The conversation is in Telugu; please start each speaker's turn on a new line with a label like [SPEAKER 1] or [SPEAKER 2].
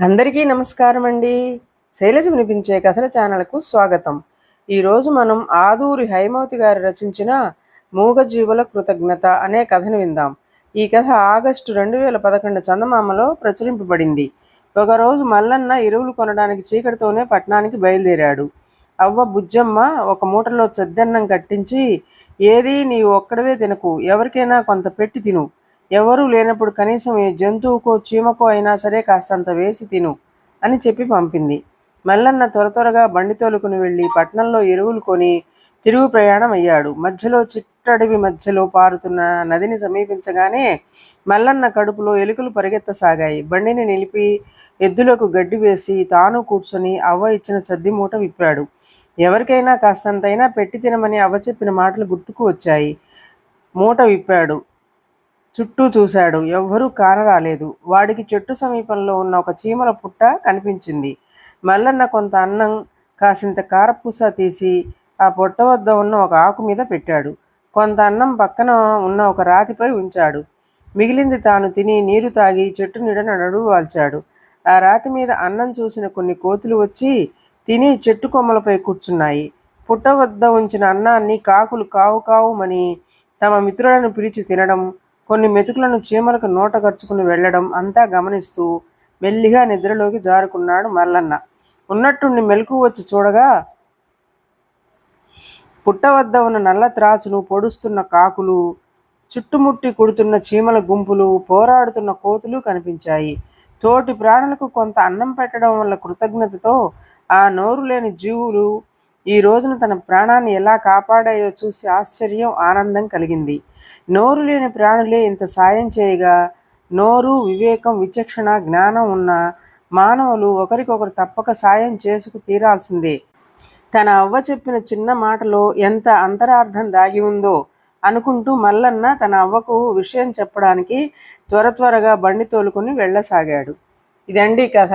[SPEAKER 1] అందరికీ నమస్కారం అండి. శైలజ వినిపించే కథల ఛానల్కు స్వాగతం. ఈరోజు మనం ఆదూరి హైమవతి గారు రచించిన మూగజీవుల కృతజ్ఞత అనే కథను విందాం. ఈ కథ ఆగస్టు రెండు వేల పదకొండు చందమామలో ప్రచురింపబడింది. ఒకరోజు మల్లన్న ఎరువులు కొనడానికి చీకటితోనే పట్టణానికి బయలుదేరాడు. అవ్వ బుజ్జమ్మ ఒక మూటలో చెద్దన్నం కట్టించి ఏది నీవు ఒక్కడవే తినకు. ఎవరికైనా కొంత పెట్టి తిను. ఎవరూ లేనప్పుడు కనీసం ఏ జంతువుకో చీమకో అయినా సరే కాస్తంత వేసి తిను అని చెప్పి పంపింది. మల్లన్న త్వర త్వరగా బండి తోలుకుని వెళ్ళి పట్నంలో ఎరువులు కొని తిరుగు ప్రయాణం అయ్యాడు. మధ్యలో చిట్టడవి మధ్యలో పారుతున్న నదిని సమీపించగానే మల్లన్న కడుపులో ఎలుకలు పరిగెత్తసాగాయి. బండిని నిలిపి ఎద్దులకు గడ్డి వేసి తాను కూర్చొని అవ్వ ఇచ్చిన సద్ది మూట విప్పాడు. ఎవరికైనా కాస్తంతైనా పెట్టి తినమని అవ్వ చెప్పిన మాటలు గుర్తుకు వచ్చాయి. మూట విప్పాడు. చుట్టూ చూశాడు. ఎవ్వరూ కానరాలేదు. వాడికి చెట్టు సమీపంలో ఉన్న ఒక చీమల పుట్ట కనిపించింది. మల్లన్న కొంత అన్నం కాసింత కారపూస తీసి ఆ పొట్ట వద్ద ఉన్న ఒక ఆకు మీద పెట్టాడు. కొంత అన్నం పక్కన ఉన్న ఒక రాతిపై ఉంచాడు. మిగిలింది తాను తిని నీరు తాగి చెట్టు నీడన నడు వాల్చాడు. ఆ రాతి మీద అన్నం చూసిన కొన్ని కోతులు వచ్చి తిని చెట్టు కొమ్మలపై కూర్చున్నాయి. పుట్ట వద్ద ఉంచిన అన్నాన్ని కాకులు కావు కావుమని తమ మిత్రులను పిలిచి తినడం కొన్ని మెతుకులను చీమలకు నోట గడుచుకుని వెళ్ళడం అంతా గమనిస్తూ మెల్లిగా నిద్రలోకి జారుకున్నాడు మల్లన్న. ఉన్నట్టుండి మెలకు వచ్చి చూడగా పుట్ట వద్ద ఉన్న నల్ల త్రాచును పొడుస్తున్న కాకులు చుట్టుముట్టి కుడుతున్న చీమల గుంపులు పోరాడుతున్న కోతులు కనిపించాయి. తోటి ప్రాణులకు కొంత అన్నం పెట్టడం వల్ల కృతజ్ఞతతో ఆ నోరు లేని జీవులు ఈ రోజున తన ప్రాణాన్ని ఎలా కాపాడాయో చూసి ఆశ్చర్యం ఆనందం కలిగింది. నోరు లేని ప్రాణులే ఇంత సాయం చేయగా నోరు వివేకం విచక్షణ జ్ఞానం ఉన్న మానవులు ఒకరికొకరు తప్పక సాయం చేసుకు తీరాల్సిందే. తన అవ్వ చెప్పిన చిన్న మాటలో ఎంత అంతరార్థం దాగి ఉందో అనుకుంటూ మల్లన్న తన అవ్వకు విషయం చెప్పడానికి త్వర త్వరగా బండి తోలుకొని వెళ్ళసాగాడు. ఇదండి కథ.